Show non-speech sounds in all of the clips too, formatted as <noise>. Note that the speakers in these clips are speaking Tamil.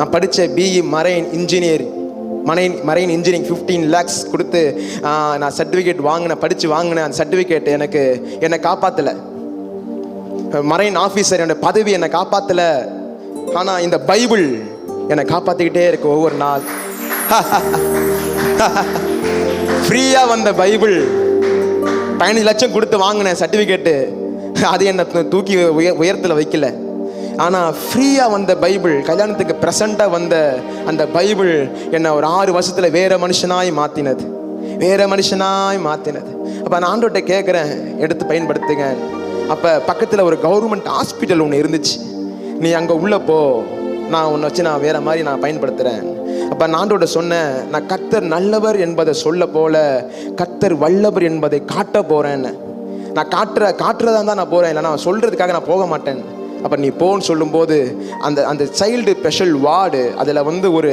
நான் படித்த BE marine engineer marine marine engineering fifteen lakhs கொடுத்து நான் சர்டிஃபிகேட் வாங்கினேன் படித்து வாங்கினேன் அந்த சர்டிஃபிகேட் எனக்கு என்னை காப்பாற்றலை மரைன் ஆஃபீஸர் என்னோட பதவி என்னை காப்பாற்றல ஆனால் இந்த பைபிள் என்னை காப்பாற்றிக்கிட்டே இருக்கு ஒவ்வொரு நாள். <laughs> ஃப்ரீயாக வந்த பைபிள் பதினஞ்சு லட்சம் கொடுத்து வாங்கின சர்டிஃபிகேட்டு அது என்னை தூக்கி உய உயரத்தில் வைக்கல. ஆனால் ஃப்ரீயாக வந்த பைபிள் கல்யாணத்துக்கு ப்ரெசண்ட்டாக வந்த அந்த பைபிள் என்னை ஒரு ஆறு வருஷத்தில் வேறு மனுஷனாய் மாற்றினது வேறு மனுஷனாய் மாற்றினது அப்போ நான் ஆண்டோட்ட கேட்குறேன் எடுத்து பயன்படுத்துங்க. அப்போ பக்கத்தில் ஒரு கவர்மெண்ட் ஹாஸ்பிட்டல் ஒன்று இருந்துச்சு. நீ அங்கே உள்ளே போ. நான் உன்னை வச்சு நான் வேறு மாதிரி நான் பயன்படுத்துகிறேன் அப்போ நான் சொன்னேன் நான் கர்த்தர் நல்லவர் என்பதை சொல்ல போல கர்த்தர் வல்லவர் என்பதை காட்ட போகிறேன்னு நான் காட்டுற காட்டுறதா தான் நான் போகிறேன் இல்லை நான் சொல்கிறதுக்காக நான் போக மாட்டேன் அப்போ நீ போன்னு சொல்லும்போது அந்த அந்த சைல்டு ஸ்பெஷல் வார்டு அதில் வந்து ஒரு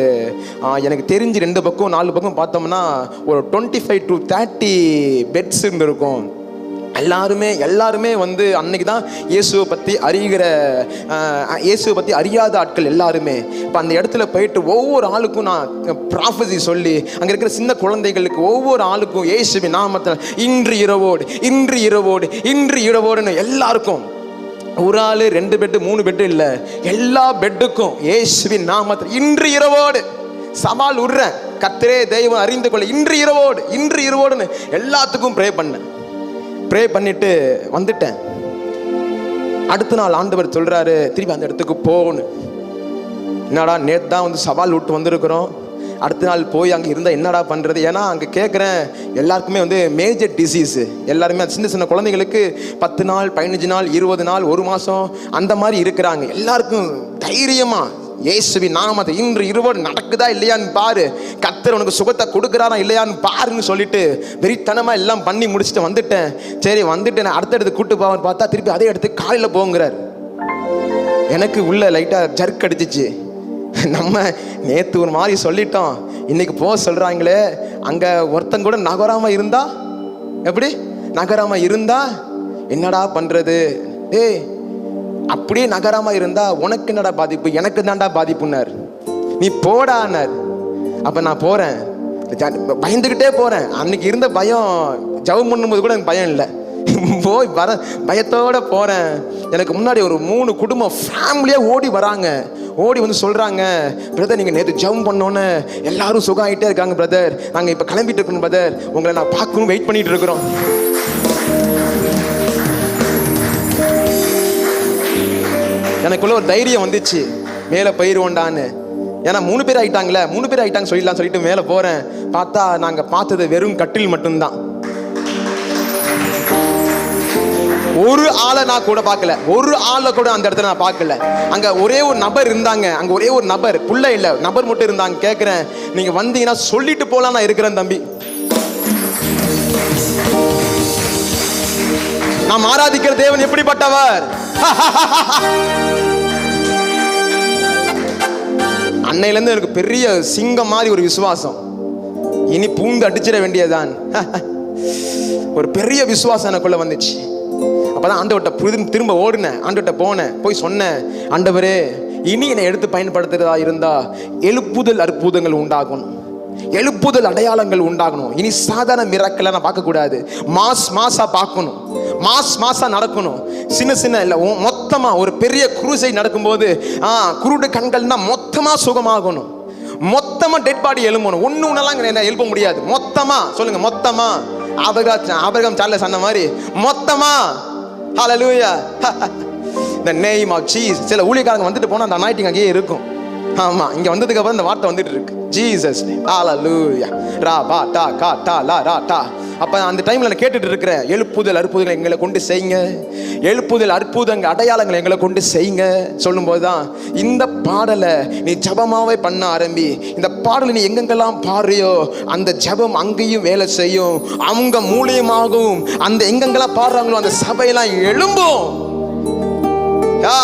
எனக்கு தெரிஞ்சு ரெண்டு பக்கம் நாலு பக்கம் பார்த்தோம்னா ஒரு twenty five to thirty beds இருந்திருக்கும். எல்லாருமே எல்லாருமே வந்து அன்னைக்கு தான் இயேசுவை பற்றி அறிகிற இயேசுவை பற்றி அறியாத ஆட்கள் எல்லாருமே. இப்போ அந்த இடத்துல போயிட்டு ஒவ்வொரு ஆளுக்கும் நான் ப்ராஃபஸி சொல்லி அங்கே இருக்கிற சின்ன குழந்தைகளுக்கு ஒவ்வொரு ஆளுக்கும் இயேசுவின் நாமத்தில் இன்று இரவோடு இன்று இரவோடு இன்று இரவோடுன்னு எல்லாருக்கும் ஒரு ஆள் ரெண்டு பெட்டு மூணு பெட்டு இல்லை. எல்லா பெட்டுக்கும் ஏசுவின் நாமத்தில் இன்று இரவோடு சவால் விடுறேன் கத்திரே தெய்வம் அறிந்து கொள்ள இன்று இரவோடு இன்று இரவோடுன்னு எல்லாத்துக்கும் ப்ரே பண்ணேன். ப்ரே பண்ணிட்டு வந்துட்டேன். அடுத்த நாள் ஆண்டவர் சொல்கிறாரு திருப்பி அந்த இடத்துக்கு போகணும் என்னடா நேற்று தான் வந்து சவால் விட்டு வந்திருக்கிறோம். அடுத்த நாள் போய் அங்கே இருந்தால் என்னடா பண்ணுறது ஏன்னா அங்கே கேட்குறேன் எல்லாருக்குமே வந்து மேஜர் டிசீஸு எல்லாருமே சின்ன சின்ன குழந்தைங்களுக்கு பத்து நாள் பதினஞ்சு நாள் இருபது நாள் ஒரு மாதம் அந்த மாதிரி இருக்கிறாங்க. எல்லாருக்கும் தைரியமாக இயேசுவி நாமத்தை இன்று இருவர் நடக்குதா இல்லையான்னு பாரு. கத்தர் உனக்கு சுகத்தை கொடுக்குறாரா இல்லையான்னு பாருன்னு சொல்லிட்டு வெறித்தனமாக எல்லாம் பண்ணி முடிச்சுட்டு வந்துட்டேன். சரி வந்துட்டு நான் அடுத்த இடத்துக்கு கூட்டு போவான்னு பார்த்தா திருப்பி அதே இடத்துக்கு காலையில் போங்கிறார். எனக்கு உள்ள லைட்டாக ஜர்க் அடிச்சிச்சு. நம்ம நேற்று ஒரு மாதிரி சொல்லிட்டோம். இன்னைக்கு போக சொல்கிறாங்களே அங்கே ஒருத்தன் கூட நகராமல் இருந்தா? எப்படி? நகராமல் இருந்தா? என்னடா பண்ணுறது ஏய் அப்படியே நகராமல் இருந்தா உனக்கு என்னடா பாதிப்பு? எனக்கு தான்டா பாதிப்புன்னார். நீ போடானார் அப்போ நான் போகிறேன் பயந்துக்கிட்டே போகிறேன் அன்னைக்கு இருந்த பயம் ஜவம் பண்ணும்போது கூட எனக்கு பயம் இல்லை. <laughs> போய் வர பயத்தோட போகிறேன் எனக்கு முன்னாடி ஒரு மூணு குடும்பம் ஃபேமிலியாக ஓடி வராங்க. ஓடி வந்து சொல்கிறாங்க பிரதர் நீங்கள் நேற்று ஜம் பண்ணோன்னே எல்லாரும் சுகம் ஆகிட்டே இருக்காங்க பிரதர் நாங்கள் இப்போ கிளம்பிட்டு இருக்கோம் பிரதர் உங்களை நான் பார்க்கணும் வெயிட் பண்ணிட்டு இருக்கிறோம். எனக்குள்ள ஒரு தைரியம் வந்துச்சு மேலே போயிடுவோண்டான்னு ஏன்னா மூணு பேர் ஆயிட்டாங்களே மூணு பேர் ஆயிட்டாங்க சொல்லிடலாம் சொல்லிட்டு மேலே போகிறேன் பார்த்தா நாங்கள் பார்த்தது வெறும் கட்டில் மட்டும்தான். ஒரு ஆளை நான் கூட பார்க்கல. ஒரு ஆளை கூட அந்த இடத்துல நான் பார்க்கல. அங்க ஒரே ஒரு நபர் இருந்தாங்க. அங்க ஒரே ஒரு நபர். புள்ள இல்ல. நபர் மட்டும் இருந்தாங்க. கேட்குறேன் நீங்க வந்தீங்கன்னா சொல்லிட்டு போலாம் நான் இருக்கிறேன் தம்பி. நாம் ஆராதிக்கிற தேவன் எப்படிப்பட்டவர்? <laughs> அன்னையிலேருந்து எனக்கு பெரிய சிங்கம் மாதிரி ஒரு விசுவாசம். இனி பூந்து அடிச்சிட வேண்டியதுதான். <laughs> ஒரு பெரிய விசுவாசம் எனக்குள்ள வந்துச்சு. அப்பதான் ஆண்டவர்கிட்ட புது திரும்ப ஓடினேன். ஆண்டவர்கிட்ட போனேன். போய் சொன்னேன் ஆண்டவரே இனி என்னை எடுத்து பயன்படுத்துறதா இருந்தா எழுப்புதல் அற்புதங்கள் உண்டாகணும். எழுப்புதல் அடையாளங்கள் உண்டாகணும். இனி சாதாரண மிராக்கெல்லாம் நான் பார்க்கக்கூடாது. மாஸ் மாசா பார்க்கணும். மாஸ் மாசா நடக்கணும். சின்ன சின்ன இல்லை மொத்தமா ஒரு பெரிய குருசை நடக்கும்போது ஆ குருடு கண்கள்னா மொத்தமா சுகமாகணும். மொத்தமா டெட் பாடி எழும்பணும். ஒன்று ஒன்றெல்லாம் என்ன எழுப்ப முடியாது. மொத்தமா சொல்லுங்க மொத்தமா. ஆபரகம் ஆபரகம் சார்ல சொன்ன மாதிரி மொத்தமா hallelujah <laughs> the name of Jesus சில ஊழியக்காரங்க வந்துட்டு போனால் அந்த அனாயிட்டிங் அங்கேயே இருக்கும். ஆமாம் இங்கே வந்ததுக்கு அப்புறம் இந்த வார்த்தை வந்துட்டு இருக்கு. ஜீசஸ் ஹலலூயா ரா பா டா கா டா லா ரா டா. அப்போ அந்த டைமில் நான் கேட்டுட்டு இருக்கிறேன். எழுப்புதல் அற்புதங்களை எங்களை கொண்டு செய்யுங்க. எழுப்புதல் அற்புதங்கள் அடையாளங்களை எங்களை கொண்டு செய்யுங்க. சொல்லும்போது தான் இந்த பாடலை நீ ஜபமாகவே பண்ண ஆரம்பி. இந்த பாடலை நீ எங்கெங்கெல்லாம் பாடுறியோ அந்த ஜபம் அங்கேயும் வேலை செய்யும். அவங்க மூலியமாகவும் அந்த எங்கெங்கெல்லாம் பாடுறாங்களோ அந்த சபையெல்லாம் எழும்பும். யா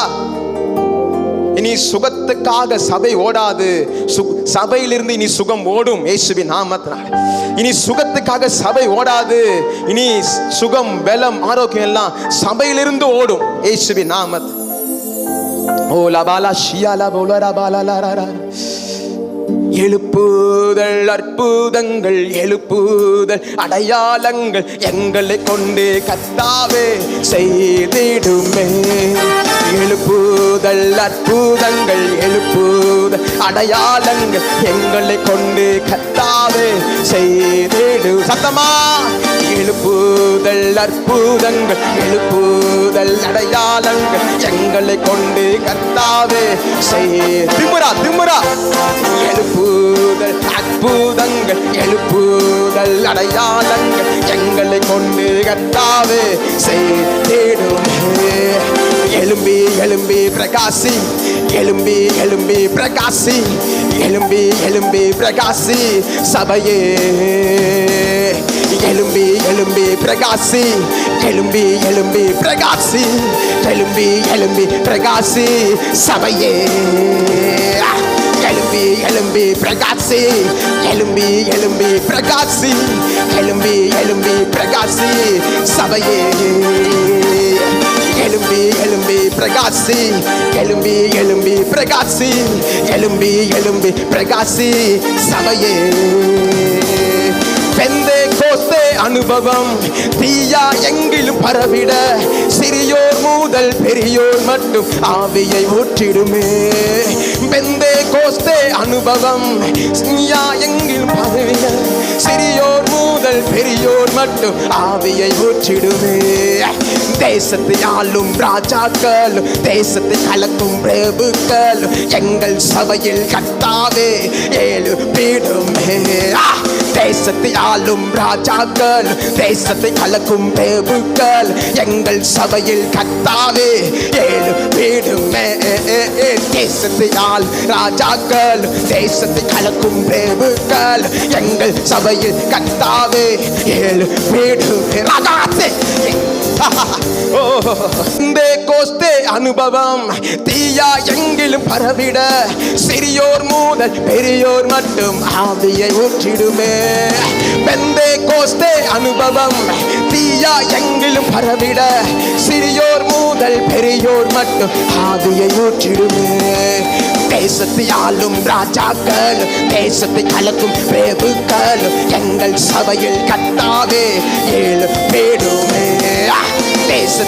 இனி சுகத்துக்காக சபை ஓடாது. சு- சபையிலிருந்து இனி சுகம் ஓடும் இயேசுவின் நாமத்தினால். இனி சுகத்துக்காக சபை ஓடாது. இனி சுகம் பலம் ஆரோக்கியம் எல்லாம் சபையிலிருந்து ஓடும் இயேசுவின் நாமத். ஓ லபாலா ஷியாலா போலரா பாலாலா எழுப்புதல் அற்புதங்கள் எழுப்புதல் அடையாளங்கள் எங்களை கொண்டு கத்தாவே செய்திடுமே. எழுப்புதல் அற்புதங்கள் எழுப்புதல் அடையாளங்கள் எங்களை கொண்டு கத்தாவே செய்திடு சத்தமா? எழுப்புதல் அற்புதங்கள் எழுப்புதல் அடையாளங்கள் எங்களை கொண்டு கத்தாவே செய் திமுரா திமுரா எழுப்புதல் அற்புதங்கள் எழுப்புதல் அடையாளங்கள் எங்களை கொண்டு கத்தாவே செய்திடுமே எழும்பி எழும்பி பிரகாசி. எழும்பி எழும்பி பிரகாசி. எழும்பி எழும்பி பிரகாசி சபையே. எலும்பி எலும்பி பிரகாசி எலும்பி எலும்பி பிரகாசி எலும்பி எலும்பி பிரகாசி சபையே எலும்பி எலும்பி பிரகாசி எலும்பி எலும்பி பிரகாசி எலும்பி எலும்பி பிரகாசி சபையே எலும்பி எலும்பி பிரகாசி எலும்பி எலும்பி பிரகாசி எலும்பி எலும்பி பிரகாசி சபையே அனுபவம். தீயா எங்கிலும் பரவிட சிறியோர் மூதல் பெரியோர் மட்டும் ஆவியை ஊற்றிடுமே. பெந்தே கோஸ்தே அனுபவம் ஸ்னியா எங்கிலும் பரவிட சிறியோர் மூதல் பெரியோர் மட்டும் ஆவியை ஊற்றிடுமே. தேசத்தை ஆளும் ராஜாக்களும் தேசத்தை கலக்கும் பிரபுக்களும் எங்கள் சபையில் கத்தாவே ஏழு பீடுமே. தேசத்தை ஆளும் ராஜாக்கள் தேசத்தை கலக்கும் பிரபுக்கள் எங்கள் சபையில் கத்தாவே ஏழு வீடுமே தேசத்தை ஆள் ராஜாக்கள் தேசத்தை கலக்கும் பிரபுக்கள் எங்கள் சபையில் கத்தாவே ஏழு வீடுமே ராஜாத்தே கோஸ்தே அனுபவம் தீயா எங்கிலும் பரவிட சிறியோர் மூதல் பெரியோர் மட்டும் ஆவியை ஊற்றிடுமே. பெந்தே கோஸ்தே அனுபவம். தீயா எங்கிலும் பரவிட சிறியோர் மூதல் பெரியோர் மட்டும் ஆவியை ஊற்றிடுமே. தேசத்தை ஆளும் ராஜாக்கள் தேசத்தை கலக்கும் பிரபுக்கள் எங்கள் சபையில் கத்தாவே ஏழு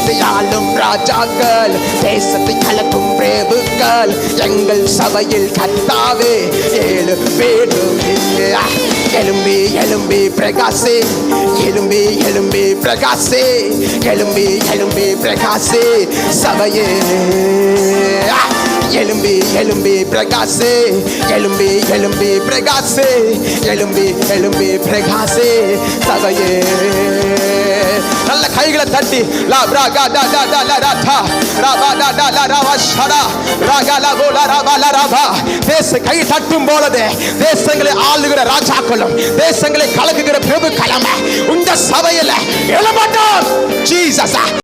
தேசத்தை ஆளும் ராஜாக்கள் தேசத்தை கலக்கும் பிரபுக்கள் எங்கள் சபையில் கத்தாவே ஏழு பேடும் எலும்பி எலும்பி பிரகாசே எலும்பி எலும்பி பிரகாசே எலும்பி எலும்பி பிரகாசே சபையே. எலும்பி எலும்பி பிரகாசே எலும்பி எலும்பி பிரகாசே எலும்பி எலும்பி பிரகாசே சபையே. நல்ல கைகளை தட்டி லா ரா கா டா டா டா லா ரா டா ரா பா டா டா லா ரா வா ஷடா ரா கா லா கோ லா ரா பா லா ரா பா. தேச கை தட்டும் பொழுது தேசங்களை ஆளுகிற ராஜாக்களும் தேசங்களை கலக்குகிற பிரபு கிழமை உங்க சபையில எழுமட்டும் ஜீசஸா